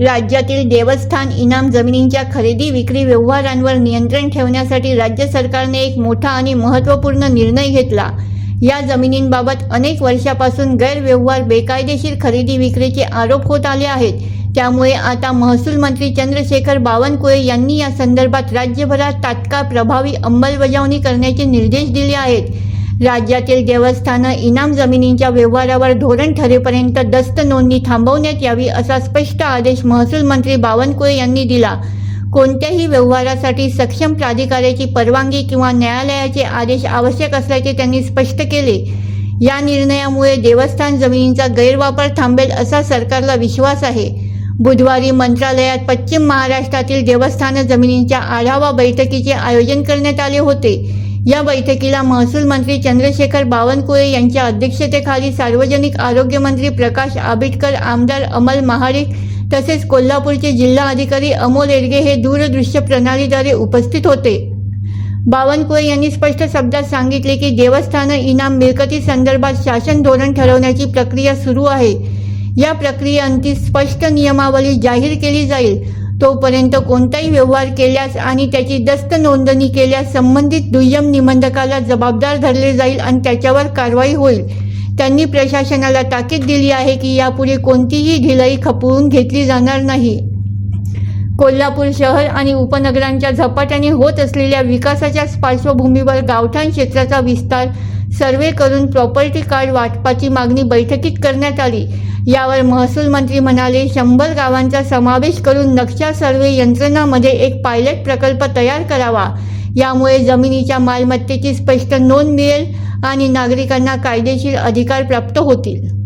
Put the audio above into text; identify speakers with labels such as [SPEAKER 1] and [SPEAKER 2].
[SPEAKER 1] राज्यातील देवस्थान इनाम जमिनींच्या खरेदी विक्री व्यवहारांवर नियंत्रण ठेवण्यासाठी राज्य सरकारने एक मोठा आणि महत्त्वपूर्ण निर्णय घेतला. या जमिनींबाबत अनेक वर्षापासून गैरव्यवहार बेकायदेशीर खरेदी विक्रीचे आरोप होत आले आहेत. त्यामुळे आता महसूल मंत्री चंद्रशेखर बावनकुळे यांनी या संदर्भात राज्यभरात तात्काळ प्रभावी अंमलबजावणी करण्याचे निर्देश दिले आहेत. राज्यातील देवस्थानं इनाम जमिनींच्या व्यवहारावर धोरण ठरेपर्यंत दस्त नोंदणी थांबवण्यात यावी असा स्पष्ट आदेश महसूल मंत्री बावनकुळे यांनी दिला. कोणत्याही व्यवहारासाठी सक्षम प्राधिकाऱ्याची परवानगी किंवा न्यायालयाचे आदेश आवश्यक असल्याचे त्यांनी स्पष्ट केले. या निर्णयामुळे देवस्थान जमिनींचा गैरवापर थांबेल असा सरकारला विश्वास आहे. बुधवारी मंत्रालयात पश्चिम महाराष्ट्रातील देवस्थान जमिनींच्या आढावा बैठकीचे आयोजन करण्यात आले होते. या बैठकीला महसूल मंत्री चंद्रशेखर बावनकुळे यांच्या अध्यक्षतेखाली सार्वजनिक आरोग्य मंत्री प्रकाश आंबेडकर आमदार अमल महाडिक तसेच कोल्हापूरचे जिल्हा अधिकारी अमोल एडगे हे दूरदृश्य प्रणालीद्वारे उपस्थित होते. बावनकुळे यांनी स्पष्ट शब्दात सांगितले की देवस्थानं इनाम मिळकती संदर्भात शासन धोरण ठरवण्याची प्रक्रिया सुरू आहे. या प्रक्रियेअंती स्पष्ट नियमावली जाहीर केली जाईल. तोपर्यंत कोणताही व्यवहार केल्यास आणि त्याची दस्त नोंदणी केल्यास संबंधित दुय्यम निबंधकाला जबाबदार धरले जाईल आणि त्याच्यावर कारवाई होईल. त्यांनी प्रशासनाला ताकीद दिली आहे की यापुढे कोणतीही ढिलाई खपवून घेतली जाणार नाही. कोल्हापूर शहर आणि उपनगरांच्या झपाट्याने होत असलेल्या विकासाच्या पार्श्वभूमीवर गावठाण क्षेत्राचा विस्तार सर्वे करून प्रॉपर्टी कार्ड वाटपाची मागणी बैठकीत करण्यात आली. यावर महसूल मंत्री म्हणाले शंभर गावांचा समावेश करून नक्षा सर्वे यंत्रणामध्ये एक पायलट प्रकल्प तयार करावा. यामुळे जमिनीच्या मालमत्तेची स्पष्ट नोंद मिळेल आणि नागरिकांना कायदेशीर अधिकार प्राप्त होतील.